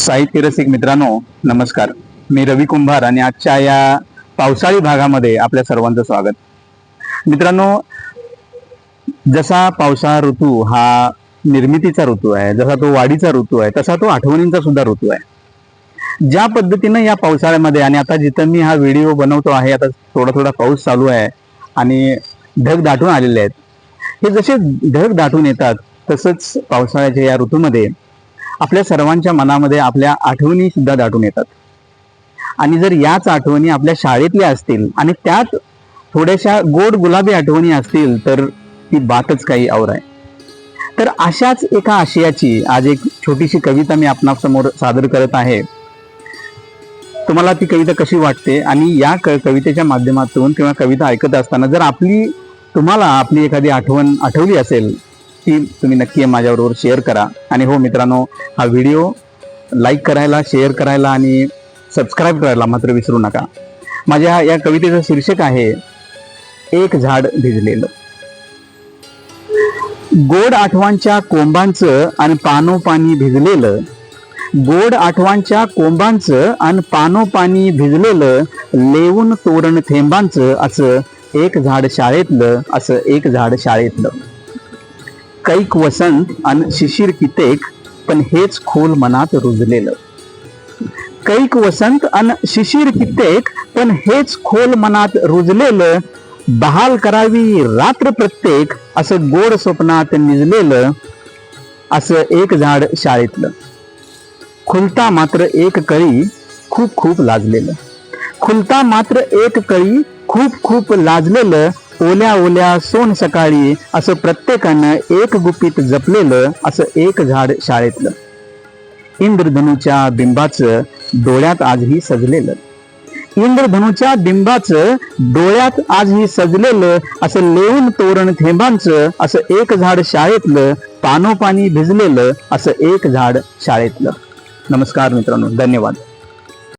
साहित्य रसिक मित्रांनो नमस्कार. मी रवी कुंभार आणि आजच्या या पावसाळी भागामध्ये आपल्या सर्वांचं स्वागत. मित्रांनो जसा पावसाळा ऋतू हा निर्मितीचा ऋतू आहे जसा तो वाढीचा ऋतू आहे तसा तो आठवणींचा सुद्धा ऋतू आहे. ज्या पद्धतीनं या पावसाळ्यामध्ये आणि आता जिथं मी हा व्हिडिओ बनवतो आहे आता थोडा थोडा पाऊस चालू आहे आणि ढग दाटून आलेले आहेत. हे जसे ढग दाटून येतात तसंच पावसाळ्याच्या या ऋतूमध्ये आपल्या सर्वांच्या मनामध्ये आपल्या आठवणी सुद्धा दाटून येतात. आणि जर याच आठवणी आपल्या शाळेतल्या असतील आणि त्यात थोड्याशा गोड गुलाबी आठवणी असतील तर ती बातच काही और आहे. तर अशाच एका आशयाची आज एक छोटीशी कविता मी आपणासमोर सादर करत आहे. तुम्हाला ती कविता कशी वाटते? आणि या क- कवितेच्या माध्यमातून किंवा कविता ऐकत असताना जर आपली तुम्हाला आपली एखादी आठवण आठवली असेल ती तुम्ही नक्की माझ्याबरोबर शेअर करा. आणि हो मित्रांनो हा व्हिडिओ लाईक करायला शेअर करायला आणि सबस्क्राईब करायला मात्र विसरू नका. माझ्या या कवितेचं शीर्षक आहे एक झाड भिजलेलं. गोड आठवांच्या कोंबांचं आणि पानोपानी भिजलेलं. गोड आठवांच्या कोंबांचं आणि पानोपानी भिजलेलं. लेवून तोरण थेंबांचं असं एक झाड शाळेतलं असं एक झाड शाळेतलं. कैक वसंत आणि शिशिर कितेक पण हेच खोल मनात रुजलेलं. कैक वसंत अन शिशिर कित्येक पण हेच खोल मनात रुजलेलं बहाल करावी रात्र प्रत्येक असं गोड स्वप्नात निजलेलं असं एक झाड शाळेतलं. खुलता मात्र एक कळी खूप खूप लाजलेलं. खुलता मात्र एक कळी खूप खूप लाजलेलं ओल्या ओल्या सोन सकाळी असं प्रत्येकानं एक गुपित जपलेलं असं एक झाड शाळेतलं. इंद्रधनुच्या बिंबाचं डोळ्यात आजही सजलेलं. इंद्रधनुच्या बिंबाचं डोळ्यात आजही सजलेलं असं लेऊन तोरण थेंबांचं असं एक झाड शाळेतलं पानोपानी भिजलेलं असं एक झाड शाळेतलं. नमस्कार मित्रांनो धन्यवाद.